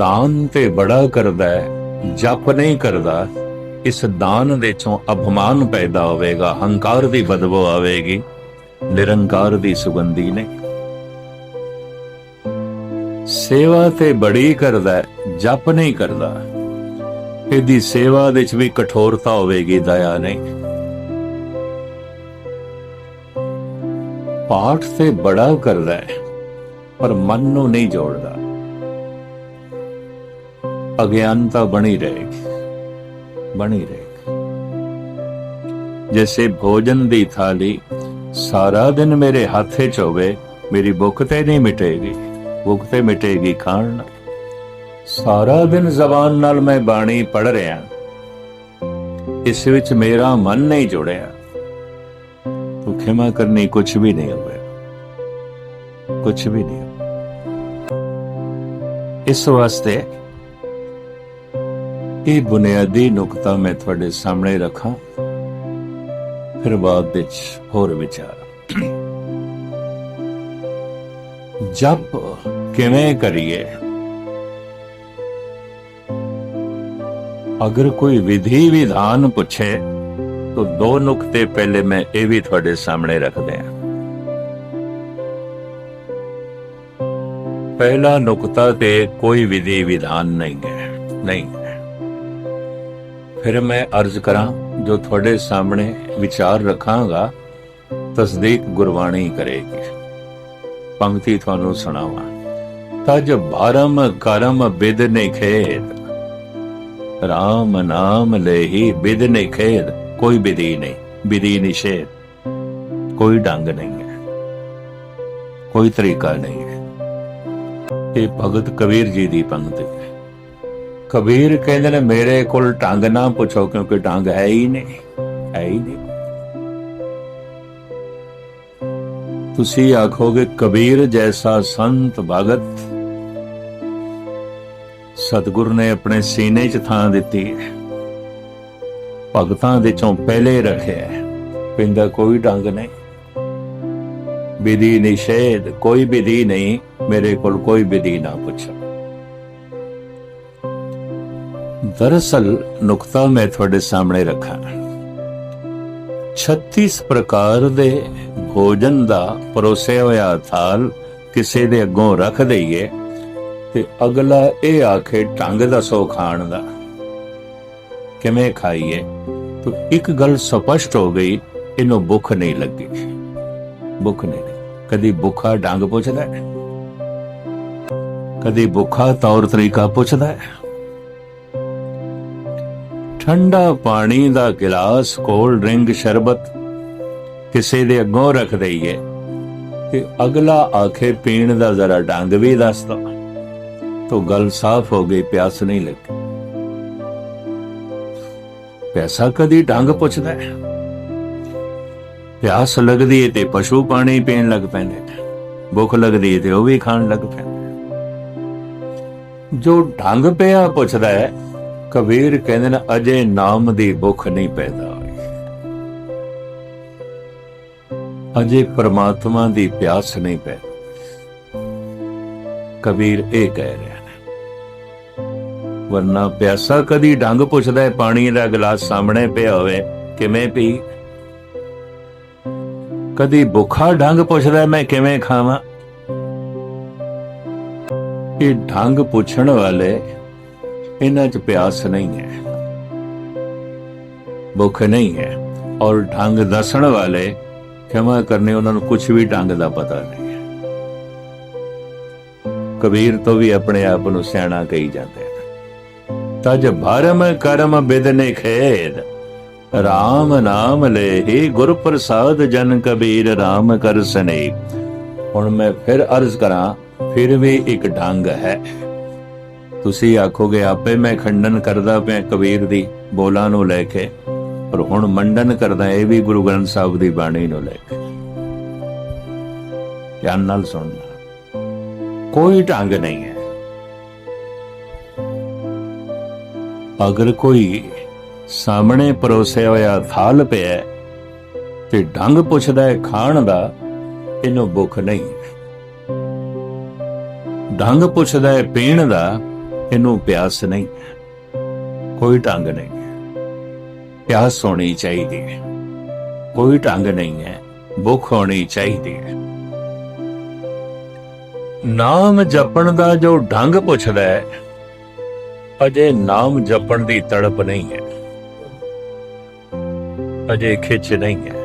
ਦਾਨ ਤੇ ਬੜਾ ਕਰਦਾ ਹੈ, ਜਪ ਨਹੀਂ ਕਰਦਾ, ਇਸ ਦਾਨ ਦੇ ਚੋਂ ਅਭਮਾਨ ਪੈਦਾ ਹੋਵੇਗਾ, ਹੰਕਾਰ ਦੀ ਬਦਬੂ ਆਵੇਗੀ, ਨਿਰੰਕਾਰ ਦੀ ਸੁਗੰਧੀ ਨੇ। ਸੇਵਾ ਤੇ ਬੜੀ ਕਰਦਾ ਜਪ ਨਹੀਂ ਕਰਦਾ। ਇਹਦੀ ਸੇਵਾ ਵਿੱਚ ਵੀ ਕਠੋਰਤਾ ਹੋਵੇਗੀ, ਦਇਆ ਨਹੀਂ। ਪਾਠ ਤੇ ਬੜਾ ਕਰਦਾ ਪਰ ਮਨ ਨੂੰ ਨਹੀਂ ਜੋੜਦਾ। ਅਗਿਆਨਤਾ ਬਣੀ ਰਹੇਗੀ ਬਣੀ ਰਹੇਗੀ। ਜੈਸੇ ਭੋਜਨ ਦੀ ਥਾਲੀ ਸਾਰਾ ਦਿਨ ਮੇਰੇ ਹੱਥੇ 'ਚ ਹੋਵੇ, ਮੇਰੀ ਭੁੱਖ ਤੇ ਨਹੀਂ ਮਿਟੇਗੀ, ਭੁੱਖ ਤੇ ਮਿਟੇਗੀ ਖਾਣ ਨਾਲ। ਸਾਰਾ ਦਿਨ ਜ਼ਬਾਨ ਨਾਲ ਮੈਂ ਬਾਣੀ ਪੜ ਰਿਹਾ ਇਸ ਵਿੱਚ ਮੇਰਾ ਮਨ ਨਹੀਂ ਜੁੜਿਆ। ਤੂੰ ਖਿਮਾ ਕਰਨੀ ਕੁਝ ਵੀ ਨਹੀਂ ਹੋਵੇ। ਕੁਝ ਵੀ ਨਹੀਂ ਹੋਇਆ। ਇਸ ਵਾਸਤੇ ਇਹ ਬੁਨਿਆਦੀ ਨੁਕਤਾ ਮੈਂ ਤੁਹਾਡੇ ਸਾਹਮਣੇ ਰੱਖਾਂ। ਫਿਰ ਬਾਅਦ ਵਿੱਚ ਹੋਰ ਵਿਚਾਰ। ਜਪ ਕਿਵੇਂ ਕਰੀਏ? ਅਗਰ ਕੋਈ ਵਿਧੀ ਵਿਧਾਨ ਪੁੱਛੇ, ਤਾਂ ਦੋ ਨੁਕਤੇ ਪਹਿਲੇ ਮੈਂ ਇਹ ਵੀ ਤੁਹਾਡੇ ਸਾਹਮਣੇ ਰੱਖਦੇ ਹਾਂ ਪਹਿਲਾ ਨੁਕਤਾ ਤੇ ਕੋਈ ਵਿਧੀ ਵਿਧਾਨ ਨਹੀਂ ਹੈ। ਨਹੀਂ। ਫਿਰ ਮੈਂ ਅਰਜ਼ ਕਰਾਂ, ਜੋ ਤੁਹਾਡੇ ਸਾਹਮਣੇ ਵਿਚਾਰ ਰੱਖਾਂਗਾ, ਤਸਦੀਕ ਗੁਰਬਾਣੀ ਕਰੇਗੀ। ਪੰਕਤੀ ਤੁਹਾਨੂੰ ਸੁਣਾਵਾਂ। ਤਜ ਭਾਰਮ ਕਰਮ ਬਿਦ ਨੇ ਖੇਦ ਰਾਮ ਨਾਮ ਲੈਹੀ ਬਿਦ ਨੇ ਕੋਈ ਵਿਧੀ ਨਹੀਂ ਵਿਧੀ ਨਿਸ਼ੇਧ। ਕੋਈ ਡੰਗ ਨਹੀਂ ਹੈ। ਕੋਈ ਤਰੀਕਾ ਨਹੀਂ ਹੈ। ਇਹ ਭਗਤ ਕਬੀਰ ਜੀ ਦੀ ਪੰਕਤੀ ਹੈ। ਕਬੀਰ ਕਹਿੰਦੇ ਨੇ, ਮੇਰੇ ਕੋਲ ਢੰਗ ਨਾ ਪੁੱਛੋ, ਕਿਉਂਕਿ ਢੰਗ ਹੈ ਹੀ ਨਹੀਂ, ਹੈ ਹੀ ਨਹੀਂ। ਤੁਸੀਂ ਆਖੋਗੇ, ਕਬੀਰ ਜੈਸਾ ਸੰਤ ਭਗਤ ਸਤਿਗੁਰ ਨੇ ਆਪਣੇ ਸੀਨੇ 'ਚ ਥਾਂ ਦਿੱਤੀ ਹੈ। ਭਗਤਾਂ ਦੇ ਚੋਂ ਪਹਿਲੇ ਰੱਖਿਆ ਹੈ। ਪਿੰਦਾ ਕੋਈ ਢੰਗ ਨਹੀਂ। ਵਿਧੀ ਨਿਸ਼ੇਧ, ਕੋਈ ਵਿਧੀ ਨਹੀਂ। ਮੇਰੇ ਕੋਲ ਕੋਈ ਵਿਧੀ ਨਾ ਪੁੱਛੋ। ਦਰਅਸਲ ਨੁਕਤਾ ਮੈਂ ਤੁਹਾਡੇ ਸਾਹਮਣੇ ਰੱਖਾਂ। 36 ਪ੍ਰਕਾਰ ਦੇ ਭੋਜਨ ਦਾ ਪਰੋਸਿਆ ਹੋਇਆ ਥਾਲ ਕਿਸੇ ਦੇ ਅੱਗੋਂ ਰੱਖ ਦਈਏ ਤੇ ਅਗਲਾ ਇਹ ਆਖੇ ਢੰਗ ਦੱਸੋ ਖਾਣ ਦਾ। ਕਿਵੇਂ ਖਾਈਏ? ਤਾਂ ਇੱਕ ਗੱਲ ਸਪਸ਼ਟ ਹੋ ਗਈ, ਇਹਨੂੰ ਭੁੱਖ ਨਹੀਂ ਲੱਗੀ। ਭੁੱਖ ਨਹੀਂ ਕਦੀ ਭੁੱਖਾ ਢੰਗ ਪੁੱਛਦਾ ਕਦੀ ਭੁੱਖਾ ਤੌਰ ਤਰੀਕਾ ਪੁੱਛਦਾ ਹੈ? ਠੰਡਾ ਪਾਣੀ ਦਾ ਗਿਲਾਸ ਕੋਲਡ ਡਰਿੰਕ ਸ਼ਰਬਤ ਕਿਸੇ ਦੇ ਅੱਗੋਂ ਰੱਖ ਦਈਏ ਤੇ ਅਗਲਾ ਆਖੇ ਪੀਣ ਦਾ ਜ਼ਰਾ ਢੰਗ ਵੀ ਦੱਸ ਦੋ। ਤੋ ਗੱਲ ਸਾਫ਼ ਹੋ ਗਈ, ਪਿਆਸ ਨਹੀਂ ਲੱਗੀ। ਪੈਸਾ ਕਦੀ ਢੰਗ ਪੁੱਛਦਾ ਹੈ। ਪਿਆਸ ਲੱਗਦੀ ਹੈ ਤੇ ਪਸ਼ੂ ਪਾਣੀ ਪੀਣ ਲੱਗ ਪੈਂਦੇ ਨੇ। ਭੁੱਖ ਲੱਗਦੀ ਹੈ ਤੇ ਉਹ ਵੀ ਖਾਣ ਲੱਗ ਪੈਂਦੇ ਜੋ ਢੰਗ ਪਿਆ ਪੁੱਛਦਾ ਹੈ ਕਬੀਰ ਕਹਿੰਦੇ ਨੇ, ਅਜੇ ਨਾਮ ਦੀ ਭੁੱਖ ਨਹੀਂ ਪੈਦਾ ਹੋਈ। ਅਜੇ ਪਰਮਾਤਮਾ ਦੀ ਪਿਆਸ ਨਹੀਂ ਪੈ ਕਬੀਰ ਇਹ ਕਹਿ ਰਿਹਾ ਨੇ ਵਰਨਾ ਪਿਆਸਾ ਕਦੀ ਡੰਗ ਪੁੱਛਦਾ ਹੈ, ਪਾਣੀ ਦਾ ਗਲਾਸ ਸਾਹਮਣੇ ਪਿਆ ਹੋਵੇ, ਕਿਵੇਂ ਪੀ? ਕਦੀ ਭੁੱਖਾ ਡੰਗ ਪੁੱਛਦਾ ਮੈਂ ਕਿਵੇਂ ਖਾਵਾਂ? ਇਹ ਢੰਗ ਪੁੱਛਣ ਵਾਲੇ ਇਹਨਾਂ 'ਚ ਪਿਆਸ ਨਹੀਂ ਹੈ। ਭੁੱਖ ਨਹੀਂ ਹੈ ਔਰ ਢੰਗ ਦੱਸਣ ਵਾਲੇ ਖਿਮਾ ਕਰਨੇ ਉਹਨਾਂ ਨੂੰ ਕੁਝ ਵੀ ਢੰਗ ਦਾ ਪਤਾ ਨਹੀਂ ਹੈ। ਕਬੀਰ ਤੋਂ ਵੀ ਆਪਣੇ ਆਪ ਨੂੰ ਸਿਆਣਾ ਕਹੀ ਜਾਂਦੇ ਨੇ ਤਜ ਭਰਮ ਕਰਮ ਬਿਦਨੇ ਖੇਦ। RAM ਨਾਮ ਲੈਹੀ ਗੁਰ ਪ੍ਰਸਾਦ ਜਨ ਕਬੀਰ RAM ਕਰ ਸਨੇ ਹੁਣ ਮੈਂ ਫਿਰ ਅਰਜ਼ ਕਰਾਂ, ਫਿਰ ਵੀ ਇੱਕ ਢੰਗ ਹੈ। ਤੁਸੀਂ ਆਖੋਗੇ, ਆਪੇ ਮੈਂ ਖੰਡਨ ਕਰਦਾ ਪਿਆ ਕਬੀਰ ਦੀ ਬੋਲਾਂ ਨੂੰ ਲੈ ਕੇ, ਪਰ ਹੁਣ ਮੰਡਨ ਕਰਦਾ ਇਹ ਵੀ ਗੁਰੂ ਗ੍ਰੰਥ ਸਾਹਿਬ ਦੀ ਬਾਣੀ ਨੂੰ ਲੈ ਕੇ। ਧਿਆਨ ਨਾਲ ਸੁਣਨਾ। ਕੋਈ ਢੰਗ ਨਹੀਂ ਹੈ। ਅਗਰ ਕੋਈ ਸਾਹਮਣੇ ਪਰੋਸਿਆ ਹੋਇਆ ਥਾਲ ਪਿਆ ਤੇ ਢੰਗ ਪੁੱਛਦਾ ਹੈ ਖਾਣ ਦਾ, ਇਹਨੂੰ ਭੁੱਖ ਨਹੀਂ ਹੈ। ਢੰਗ ਪੁੱਛਦਾ ਹੈ ਪੀਣ ਦਾ ਇਹਨੂੰ ਪਿਆਸ ਨਹੀਂ, ਕੋਈ ਢੰਗ ਨਹੀਂ। ਪਿਆਸ ਹੋਣੀ ਚਾਹੀਦੀ ਹੈ। ਕੋਈ ਢੰਗ ਨਹੀਂ ਹੈ, ਭੁੱਖ ਹੋਣੀ ਚਾਹੀਦੀ ਹੈ। ਨਾਮ ਜਪਣ ਦਾ ਜੋ ਢੰਗ ਪੁੱਛਦਾ ਹੈ, ਅਜੇ ਨਾਮ ਜਪਣ ਦੀ ਤੜਪ ਨਹੀਂ ਹੈ। ਅਜੇ ਖਿੱਚ ਨਹੀਂ ਹੈ।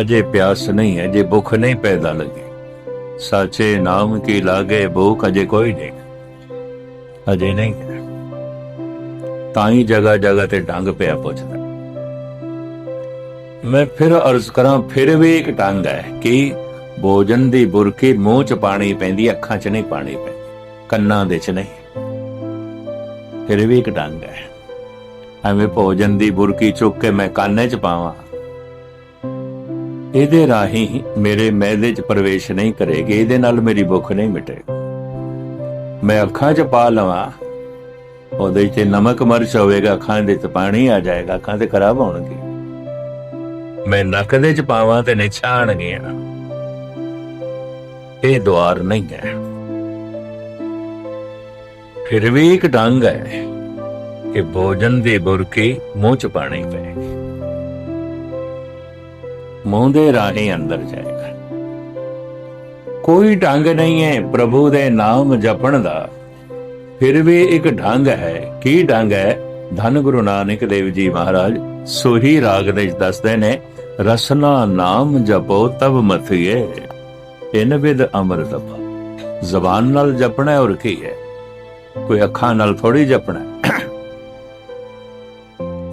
ਅਜੇ ਪਿਆਸ ਨਹੀਂ ਹੈ ਜੇ ਭੁੱਖ ਨਹੀਂ ਪੈਦਾ ਲੱਗੀ। ਸਾਚੇ ਨਾਮ ਕੀ ਲਾਗੇ, ਭੁੱਖ ਅਜੇ ਕੋਈ ਨਹੀਂ। ਅਜੇ ਨਹੀਂ। ਤਾਂ ਹੀ ਜਗ੍ਹਾ ਜਗ੍ਹਾ ਤੇ ਡੰਗ ਪਿਆ ਪੁੱਛਦਾ। ਮੈਂ ਫਿਰ ਅਰਜ਼ ਕਰਾਂ, ਫਿਰ ਵੀ ਇੱਕ ਡੰਗ ਹੈ ਕਿ ਭੋਜਨ ਦੀ ਬੁਰਕੀ ਮੂੰਹ ਚ ਪਾਣੀ ਪੈਂਦੀ, ਅੱਖਾਂ ਚ ਨਹੀਂ ਪਾਣੀ ਪੈਂਦੀ, ਕੰਨਾਂ ਦੇ ਚ ਨਹੀਂ। ਫਿਰ ਵੀ ਇੱਕ ਡੰਗ ਹੈ। ਐਵੇਂ ਭੋਜਨ ਦੀ ਬੁਰਕੀ ਚੁੱਕ ਕੇ ਮੈਂ ਕੰਨੇ ਚ ਪਾਵਾਂ। ਇਹਦੇ ਰਾਹੀਂ ਮੇਰੇ ਮੈਦੇ ਚ ਪ੍ਰਵੇਸ਼ ਨਹੀਂ ਕਰੇਗੀ, ਇਹਦੇ ਨਾਲ ਮੇਰੀ ਭੁੱਖ ਨਹੀਂ ਮਿਟੇਗੀ। ਮੈਂ ਅੱਖਾਂ ਚ ਪਾ ਲਵਾਂ। ਉਹਦੇ ਚ ਨਮਕ ਮਰਚ ਹੋਵੇਗਾ, ਅੱਖਾਂ ਦੇ ਚ ਪਾਣੀ ਆ ਜਾਏਗਾ, ਅੱਖਾਂ ਤੇ ਖਰਾਬ ਹੋਣਗੇ। ਮੈਂ ਨੱਕ ਦੇ ਚ ਪਾਵਾਂ ਤੇ ਨਿਛਾਣਗੀਆਂ। ਇਹ ਦੁਆਰ ਨਹੀਂ ਹੈ। ਫਿਰ ਵੀ ਇੱਕ ਢੰਗ ਹੈ ਕਿ ਭੋਜਨ ਦੇ ਬੁਰਕੇ ਮੂੰਹ ਚ ਪਾਣੀ ਪਏਗੀ ਮੂੰਹ ਦੇ ਰਾਹੀਂ ਅੰਦਰ ਜਾਏ। ਕੋਈ ਢੰਗ ਨਹੀਂ ਹੈ ਪ੍ਰਭੂ ਦੇ ਨਾਮ ਜਪਣ ਦਾ। ਫਿਰ ਵੀ ਇੱਕ ਢੰਗ ਹੈ। ਕੀ ਢੰਗ ਹੈ? ਧੰਨ ਗੁਰੂ ਨਾਨਕ ਦੇਵ ਜੀ ਮਹਾਰਾਜ, ਸੋਹੀ ਰਾਗ ਦੇ ਦੱਸਦੇ ਨੇ, ਰਸਨਾ ਨਾਮ ਜਪੋ ਤਬ ਮਥਿਏ ਇਨ ਵਿਦ ਅੰਮ੍ਰਿਤ ਪਾ ਜ਼ਬਾਨ ਨਾਲ ਜਪਣਾ ਹੈ ਔਰ ਕੀ ਹੈ? ਕੋਈ ਅੱਖਾਂ ਨਾਲ ਥੋੜੀ ਜਪਣਾ ਹੈ।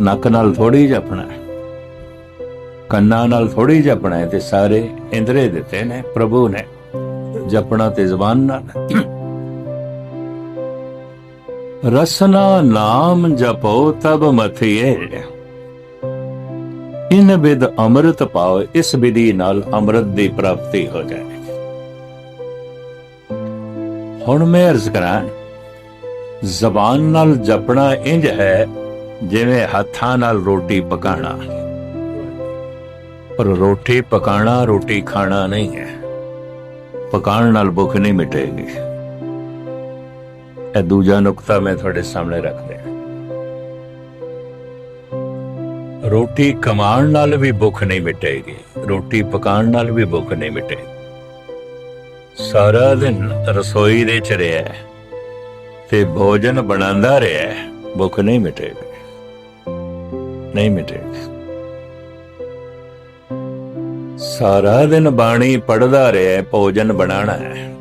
ਨੱਕ ਨਾਲ ਥੋੜੀ ਜਪਣਾ ਹੈ। ਕੰਨਾਂ ਨਾਲ ਥੋੜੀ ਜਪਣਾ ਹੈ ਤੇ ਸਾਰੇ ਇੰਦਰੇ ਦਿੱਤੇ ਨੇ ਪ੍ਰਭੂ ਨੇ। ਜਪਣਾ ਤੇ ਜ਼ਬਾਨ ਨਾਲ। ਰਸਨਾ ਨਾਮ ਜਪੋ ਤਬ ਮਥਿਏ। ਇਨ ਵਿਦ ਅੰਮ੍ਰਿਤ ਪਾਓ, ਇਸ ਵਿਧੀ ਨਾਲ ਅੰਮ੍ਰਿਤ ਦੀ ਪ੍ਰਾਪਤੀ ਹੋ ਜਾਏ। ਹੁਣ ਮੈਂ ਅਰਜ਼ ਕਰਾਂ, ਜ਼ਬਾਨ ਨਾਲ ਜਪਣਾ ਇੰਜ ਹੈ, ਜਿਵੇਂ ਹੱਥਾਂ ਨਾਲ ਰੋਟੀ ਪਕਾਣਾ। ਪਰ ਰੋਟੀ ਪਕਾਣਾ, ਰੋਟੀ ਖਾਣਾ ਨਹੀਂ ਹੈ। ਪਕਾਉਣ ਨਾਲ ਭੁੱਖ ਨਹੀਂ ਮਿਟੇਗੀ। ਇਹ ਦੂਜਾ ਨੁਕਤਾ ਮੈਂ ਤੁਹਾਡੇ ਸਾਹਮਣੇ ਰੱਖ ਰਿਹਾ ਰੋਟੀ ਕਮਾਉਣ ਨਾਲ ਵੀ ਭੁੱਖ ਨਹੀਂ ਮਿਟੇਗੀ। ਰੋਟੀ ਪਕਾਉਣ ਨਾਲ ਵੀ ਭੁੱਖ ਨਹੀਂ ਮਿਟੇਗੀ। ਸਾਰਾ ਦਿਨ ਰਸੋਈ ਦੇ ਚ ਰਿਹਾ ਤੇ ਭੋਜਨ ਬਣਾਉਂਦਾ ਰਿਹਾ ਹੈ, ਭੁੱਖ ਨਹੀਂ ਮਿਟੇਗੀ। ਨਹੀਂ ਮਿਟੇਗੀ। ਸਾਰਾ ਦਿਨ ਬਾਣੀ ਪੜਦਾ ਰਿਹਾ ਭੋਜਨ ਬਣਾਣਾ ਹੈ।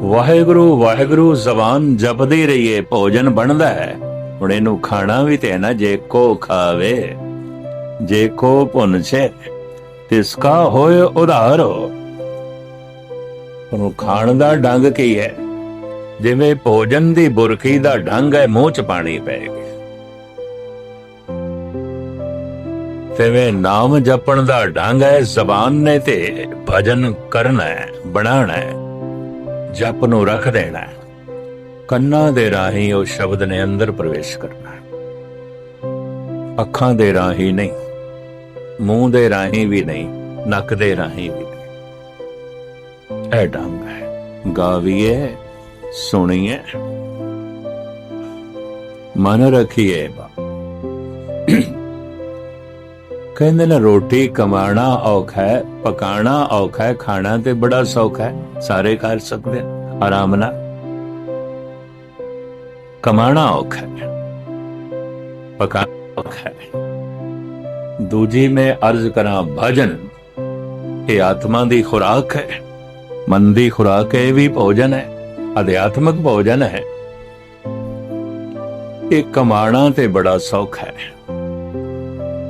ਵਾਹਿਗੁਰੂ ਵਾਹਿਗੁਰੂ, ਜ਼ਬਾਨ ਜਪਦੀ ਰਹੀਏ, ਭੋਜਨ ਬਣਦਾ ਹੈ। ਹੁਣ ਇਹਨੂੰ ਖਾਣਾ ਵੀ ਤੇ ਹੈ ਨਾ, ਜੇ ਕੋ ਖਾਵੇ। ਜੇ ਕੋ ਪੁੰਛੇ ਤਿਸਕਾ ਹੋਏ ਉਧਾਰੋ। ਉਹਨੂੰ ਖਾਣ ਦਾ ਡੰਗ ਕੀ ਹੈ? ਜਿਵੇਂ ਭੋਜਨ ਦੀ ਬੁਰਕੀ ਦਾ ਡੰਗ ਹੈ, ਮੂੰਹ ਚ ਪਾਣੀ ਪਏਗੀ ਤਿਵੇਂ ਨਾਮ ਜਪਣ ਦਾ ਡੰਗ ਹੈ ਜ਼ਬਾਨ ਨੇ ਤੇ ਭਜਨ ਕਰਨਾ ਹੈ ਬਣਾਉਣਾ ਹੈ ਜਪ ਨੂੰ ਰੱਖ ਦੇਣਾ ਹੈ ਕੰਨਾਂ ਦੇ ਰਾਹੀਂ ਉਹ ਸ਼ਬਦ ਨੇ ਅੰਦਰ ਪ੍ਰਵੇਸ਼ ਕਰਨਾ ਹੈ ਅੱਖਾਂ ਦੇ ਰਾਹੀਂ ਨਹੀਂ, ਮੂੰਹ ਦੇ ਰਾਹੀਂ ਵੀ ਨਹੀਂ, ਨੱਕ ਦੇ ਰਾਹੀਂ ਵੀ ਨਹੀਂ। ਇਹ ਡੰਗ ਹੈ ਗਾਵੀਏ, ਸੁਣੀਏ। ਮਨ ਰੱਖੀਏ ਬਾ ਕਹਿੰਦੇ ਨੇ ਰੋਟੀ ਕਮਾਣਾ ਔਖਾ ਹੈ ਪਕਾਣਾ ਔਖਾ ਹੈ, ਖਾਣਾ ਤੇ ਬੜਾ ਸੌਖਾ ਹੈ। ਸਾਰੇ ਕਰ ਸਕਦੇ ਹਨ ਆਰਾਮ ਨਾਲ। ਕਮਾਣਾ ਔਖਾ ਹੈ ਪਕਾਣਾ ਔਖਾ ਹੈ। ਦੂਜੀ ਮੈਂ ਅਰਜ਼ ਕਰਾਂ, ਭਜਨ, ਇਹ ਆਤਮਾ ਦੀ ਖੁਰਾਕ ਹੈ। ਮਨ ਦੀ ਖੁਰਾਕ ਹੈ ਇਹ ਵੀ ਭੋਜਨ ਹੈ, ਅਧਿਆਤਮਕ ਭੋਜਨ ਹੈ। ਇਹ ਕਮਾਣਾ ਤੇ ਬੜਾ ਸੌਖਾ ਹੈ।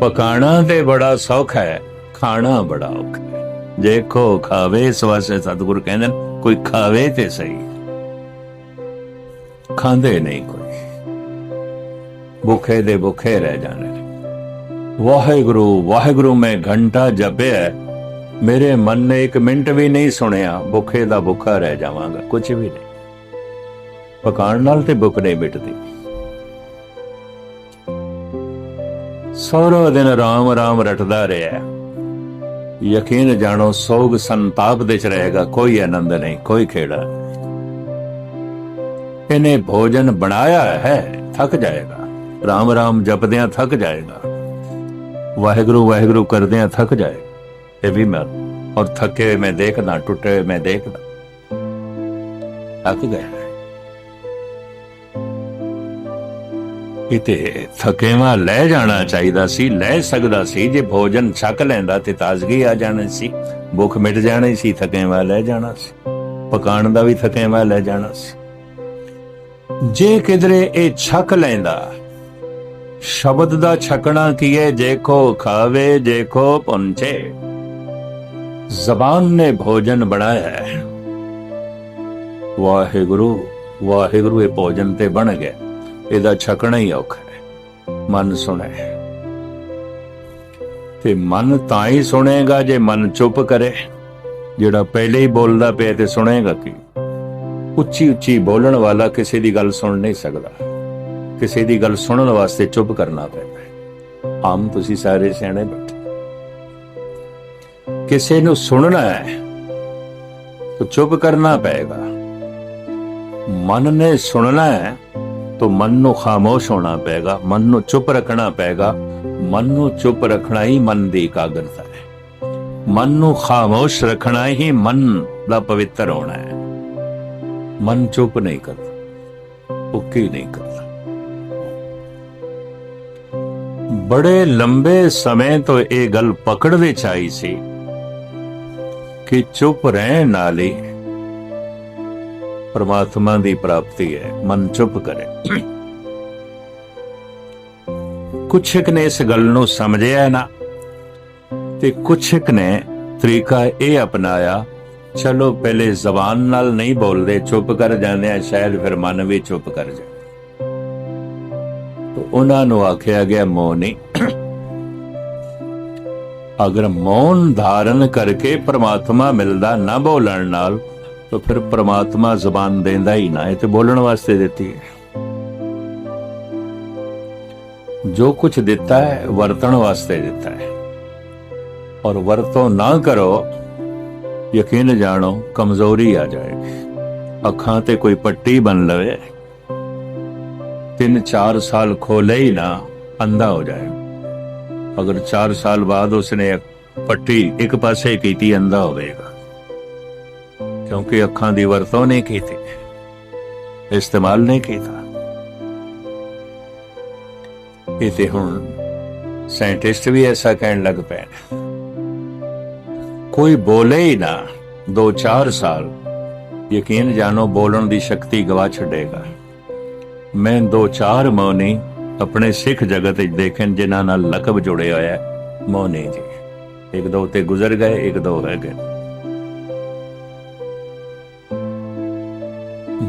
ਪਕਾਣਾ ਤੇ ਬੜਾ ਸੌਖਾ ਹੈ, ਖਾਣਾ ਬੜਾ ਔਖਾ ਹੈ। ਜੇ ਖਾਵੇ ਇਸ ਸਤਿਗੁਰ ਕਹਿੰਦੇ ਕੋਈ ਖਾਵੇ ਤੇ ਸਹੀ। ਖਾਂਦੇ ਨਹੀਂ ਕੋਈ। ਭੁੱਖੇ ਦੇ ਭੁੱਖੇ ਰਹਿ ਜਾਣੇ ਵਾਹਿਗੁਰੂ ਵਾਹਿਗੁਰੂ, ਮੈਂ ਘੰਟਾ ਜਪਿਆ ਮੇਰੇ ਮਨ ਨੇ ਇੱਕ ਮਿੰਟ ਵੀ ਨਹੀਂ ਸੁਣਿਆ, ਭੁੱਖੇ ਦਾ ਭੁੱਖਾ ਰਹਿ ਜਾਵਾਂਗਾ ਕੁਝ ਵੀ ਨਹੀਂ। ਪਕਾਉਣ ਨਾਲ ਤੇ ਭੁੱਖ ਨਹੀਂ ਮਿਟਦੀ। ਸਾਰਾ ਦਿਨ ਰਾਮ ਰਾਮ ਰਟਦਾ ਰਿਹਾ ਯਕੀਨ ਜਾਣੋ, ਸੋਗ ਸੰਤਾਪ ਦੇ ਚ ਰਹੇਗਾ, ਕੋਈ ਆਨੰਦ ਨਹੀਂ, ਕੋਈ ਖੇੜਾ ਇਹਨੇ ਭੋਜਨ ਬਣਾਇਆ ਹੈ, ਥੱਕ ਜਾਏਗਾ। ਰਾਮ ਰਾਮ ਜਪਦਿਆਂ ਥੱਕ ਜਾਏਗਾ। ਵਾਹਿਗੁਰੂ ਵਾਹਿਗੁਰੂ ਕਰਦਿਆਂ ਥੱਕ ਜਾਏਗਾ। ਇਹ ਵੀ ਮੈਂ, ਔਰ ਥੱਕੇ ਹੋਏ ਮੈਂ ਦੇਖਦਾ, ਟੁੱਟੇ ਹੋਏ ਮੈਂ ਦੇਖਦਾ। ਥੱਕ ਗਿਆ। ਕਿਤੇ ਥਕੇਵਾ ਲੈ ਜਾਣਾ ਚਾਹੀਦਾ ਸੀ, ਲੈ ਸਕਦਾ ਸੀ, ਜੇ ਭੋਜਨ ਛਕ ਲੈਂਦਾ ਤੇ ਤਾਜ਼ਗੀ ਆ ਜਾਣੀ ਸੀ। ਭੁੱਖ ਮਿਟ ਜਾਣੀ ਸੀ, ਥਕੇਵਾ ਲੈ ਜਾਣਾ ਸੀ। ਪਕਾਣ ਦਾ ਵੀ ਥਕੇਵਾ ਲੈ ਜਾਣਾ ਸੀ। ਜੇ ਕਿਧਰੇ ਇਹ ਛਕ ਲੈਂਦਾ, ਸ਼ਬਦ ਦਾ ਛਕਣਾ ਕੀਏ ਜੇਖੋ ਖਾਵੇ ਜੇਖੋ ਪਹੁੰਚੇ। ਜ਼ਬਾਨ ਨੇ ਭੋਜਨ ਬਣਾਇਆ ਹੈ। ਵਾਹਿਗੁਰੂ ਵਾਹਿਗੁਰੂ ਇਹ ਭੋਜਨ ਤੇ ਬਣ ਗਿਆ। ਇਹਦਾ ਛਕਣਾ ਹੀ ਔਖਾ ਹੈ। ਮਨ ਸੁਣੇ। ਤੇ ਮਨ ਤਾਂ ਹੀ ਸੁਣੇਗਾ ਜੇ ਮਨ ਚੁੱਪ ਕਰੇ। ਜਿਹੜਾ ਪਹਿਲੇ ਹੀ ਬੋਲਦਾ ਪਿਆ ਤੇ ਸੁਣੇਗਾ ਕੀ? ਉੱਚੀ ਉੱਚੀ ਬੋਲਣ ਵਾਲਾ ਕਿਸੇ ਦੀ ਗੱਲ ਸੁਣ ਨਹੀਂ ਸਕਦਾ। ਕਿਸੇ ਦੀ ਗੱਲ ਸੁਣਨ ਵਾਸਤੇ ਚੁੱਪ ਕਰਨਾ ਪੈਂਦਾ ਆਮ ਤੁਸੀਂ ਸਾਰੇ ਸਿਆਣੇ ਬੈਠੇ। ਕਿਸੇ ਨੂੰ ਸੁਣਨਾ ਹੈ, ਤਾਂ ਚੁੱਪ ਕਰਨਾ ਪਏਗਾ। ਮਨ ਨੇ ਸੁਣਨਾ ਹੈ ਤਾਂ ਮਨ ਨੂੰ ਖਾਮੋਸ਼ ਹੋਣਾ ਪਏਗਾ ਮਨ ਨੂੰ ਚੁੱਪ ਰੱਖਣਾ ਪਏਗਾ ਮਨ ਨੂੰ ਚੁੱਪ ਰੱਖਣਾ ਹੀ ਮਨ ਦੀ ਇਕਾਗਰਤਾ ਹੈ। ਮਨ ਨੂੰ ਖਾਮੋਸ਼ ਰੱਖਣਾ ਹੀ ਮਨ ਦਾ ਪਵਿੱਤਰ ਹੋਣਾ ਹੈ। ਮਨ ਚੁੱਪ ਨਹੀਂ ਕਰਦਾ ਉੱਕੀ ਨਹੀਂ ਕਰਦਾ। ਬੜੇ ਲੰਬੇ ਸਮੇਂ ਤੋਂ ਇਹ ਗੱਲ ਪਕੜ ਵਿੱਚ ਆਈ ਸੀ ਕਿ ਚੁੱਪ ਰਹਿਣ ਨਾਲ ਹੀ ਪਰਮਾਤਮਾ ਦੀ ਪ੍ਰਾਪਤੀ ਹੈ। ਮਨ ਚੁੱਪ ਕਰੇ। ਕੁਛ ਇੱਕ ਨੇ ਇਸ ਗੱਲ ਨੂੰ ਸਮਝਿਆ ਨਾ, ਤੇ ਕੁਛ ਇੱਕ ਨੇ ਤਰੀਕਾ ਇਹ ਅਪਣਾਇਆ, ਚਲੋ ਪਹਿਲੇ ਜ਼ਬਾਨ ਨਾਲ ਨਹੀਂ ਬੋਲਦੇ, ਚੁੱਪ ਕਰ ਜਾਂਦੇ ਆ, ਸ਼ਾਇਦ ਫਿਰ ਮਨ ਵੀ ਚੁੱਪ ਕਰ ਜਾਏ। ਤੋ ਉਹਨਾਂ ਨੂੰ ਆਖਿਆ ਗਿਆ, ਮੌਨੀ, ਅਗਰ ਮੌਨ ਧਾਰਨ ਕਰਕੇ ਪ੍ਰਮਾਤਮਾ ਮਿਲਦਾ ਨਾ ਬੋਲਣ ਨਾਲ ਤਾਂ ਫਿਰ ਪ੍ਰਮਾਤਮਾ ਜ਼ਬਾਨ ਦੇਂਦਾ ਹੀ ਨਾ, ਇਹ ਤੇ ਬੋਲਣ ਵਾਸਤੇ ਦਿੱਤੀ ਹੈ। ਜੋ ਕੁਝ ਦਿੱਤਾ ਹੈ, ਵਰਤਣ ਵਾਸਤੇ ਦਿੱਤਾ ਹੈ। ਔਰ ਵਰਤੋਂ ਨਾ ਕਰੋ, ਯਕੀਨ ਜਾਣੋ, ਕਮਜ਼ੋਰੀ ਆ ਜਾਏਗੀ। ਅੱਖਾਂ ਤੇ ਕੋਈ ਪੱਟੀ ਬਨ ਲਵੇ 3-4 ਸਾਲ ਖੋਲੇ ਹੀ ਨਾ, ਅੰਧਾ ਹੋ ਜਾਏ। ਅਗਰ 4 ਸਾਲ ਬਾਅਦ ਉਸਨੇ ਪੱਟੀ ਇੱਕ ਪਾਸੇ ਕੀਤੀ, ਅੰਧਾ ਹੋਵੇਗਾ। ਕਿਉਂਕਿ ਅੱਖਾਂ ਦੀ ਵਰਤੋਂ ਨਹੀਂ ਕੀਤੀ, ਇਸਤੇਮਾਲ ਨਹੀਂ ਕੀਤਾ। ਇਹ ਤੇ ਹੁਣ ਸਾਇੰਟਿਸਟ ਵੀ ਐਸਾ ਕਹਿਣ ਲੱਗ ਪਏ ਕੋਈ ਬੋਲੇ ਹੀ ਨਾ 2-4 ਸਾਲ, ਯਕੀਨ ਜਾਣੋ ਬੋਲਣ ਦੀ ਸ਼ਕਤੀ ਗਵਾ ਛੱਡੇਗਾ। ਮੈਂ 2-4 ਮੌਨੀ ਆਪਣੇ ਸਿੱਖ ਜਗਤ ਵਿੱਚ ਦੇਖਣ ਜਿਨ੍ਹਾਂ ਨਾਲ ਲਕਬ ਜੁੜਿਆ ਹੋਇਆ ਹੈ ਮੌਨੀ ਜੀ। ਇੱਕ ਦੋ ਤੇ ਗੁਜ਼ਰ ਗਏ, ਇੱਕ ਦੋ ਰਹਿ ਗਏ।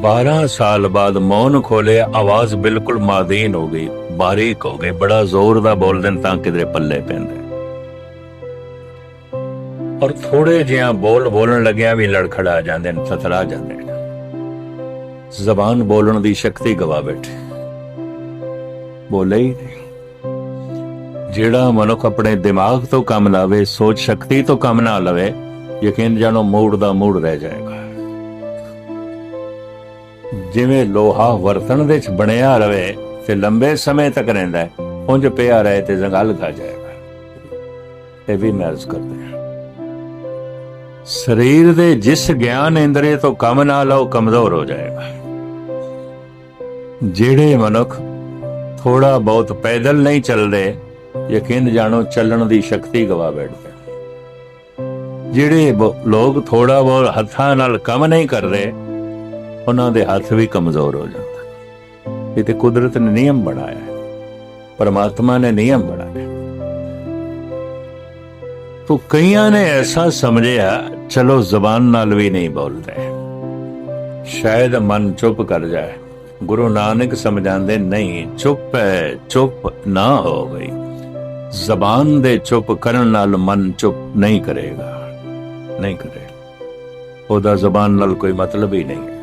12 ਸਾਲ ਬਾਅਦ ਮੌਨ ਖੋਲੇ, ਆਵਾਜ਼ ਬਿਲਕੁਲ ਮਾਦੀਨ ਹੋ ਗਈ। ਬਾਰੀਕ ਹੋ ਗਈ ਬੜਾ ਜ਼ੋਰ ਦਾ ਬੋਲਦੇ ਨੇ ਤਾਂ ਕਿਧਰੇ ਪੱਲੇ ਪੈਂਦੇ ਔਰ ਥੋੜੇ ਜਿਹਾ ਬੋਲ ਬੋਲਣ ਲੱਗਿਆ ਵੀ ਲੜਖੜਾ ਜਾਂਦੇ ਨੇ, ਥਥਰਾ ਜਾਂਦੇ ਨੇ। ਜ਼ਬਾਨ ਬੋਲਣ ਦੀ ਸ਼ਕਤੀ ਗਵਾ ਬੈਠੇ। ਬੋਲੇ ਜਿਹੜਾ ਮਨੁੱਖ ਆਪਣੇ ਦਿਮਾਗ ਤੋਂ ਕੰਮ ਲਾਵੇ, ਸੋਚ ਸ਼ਕਤੀ ਤੋਂ ਕੰਮ ਨਾ ਲਵੇ, ਯਕੀਨ ਜਾਣੋ, ਮੂਡ ਦਾ ਮੂੜ ਰਹਿ ਜਾਏਗਾ। ਜਿਵੇਂ ਲੋਹਾ ਵਰਤਣ ਦੇ ਬਣਿਆ ਰਵੇ, ਤੇ ਲੰਬੇ ਸਮੇਂ ਤੱਕ ਰਹਿੰਦਾ ਹੈ, ਉਂਝ ਪਿਆ ਰਹੇ ਤੇ ਜ਼ੰਗਲ ਖਾ ਜਾਏਗਾ। ਇਹ ਵੀ ਮਰਜ਼ ਕਰਦੇ ਹਾਂ। ਸਰੀਰ ਦੇ ਜਿਸ ਗਿਆਨ ਇੰਦਰੀ ਤੋਂ ਕੰਮ ਨਾ ਲਓ, ਕਮਜ਼ੋਰ ਹੋ ਜਾਏਗਾ। ਜਿਹੜੇ ਮਨੁੱਖ ਥੋੜਾ ਬਹੁਤ ਪੈਦਲ ਨਹੀਂ ਚੱਲਦੇ, ਯਕੀਨ ਜਾਣੋ ਚੱਲਣ ਦੀ ਸ਼ਕਤੀ ਗਵਾ ਬੈਠਦੇ ਜਿਹੜੇ ਬ- ਲੋਕ ਥੋੜਾ ਬਹੁਤ ਹੱਥਾਂ ਨਾਲ ਕੰਮ ਨਹੀਂ ਕਰਦੇ ਉਹਨਾਂ ਦੇ ਹੱਥ ਵੀ ਕਮਜ਼ੋਰ ਹੋ ਜਾਂਦਾ। ਇਹ ਤੇ ਕੁਦਰਤ ਨੇ ਨਿਯਮ ਬਣਾਇਆ ਹੈ। ਪਰਮਾਤਮਾ ਨੇ ਨਿਯਮ ਬਣਾਇਆ ਤੋ ਕਈਆਂ ਨੇ ਐਸਾ ਸਮਝਿਆ, ਚਲੋ ਜ਼ਬਾਨ ਨਾਲ ਵੀ ਨਹੀਂ ਬੋਲਦੇ। ਸ਼ਾਇਦ ਮਨ ਚੁੱਪ ਕਰ ਜਾਏ। ਗੁਰੂ ਨਾਨਕ ਸਮਝਾਉਂਦੇ, ਨਹੀਂ, ਚੁੱਪ ਹੈ, ਚੁੱਪ ਨਾ ਹੋ ਗਈ। ਜ਼ਬਾਨ ਦੇ ਚੁੱਪ ਕਰਨ ਨਾਲ ਮਨ ਚੁੱਪ ਨਹੀਂ ਕਰੇਗਾ। ਨਹੀਂ ਕਰੇਗਾ ਉਹਦਾ ਜ਼ਬਾਨ ਨਾਲ ਕੋਈ ਮਤਲਬ ਹੀ ਨਹੀਂ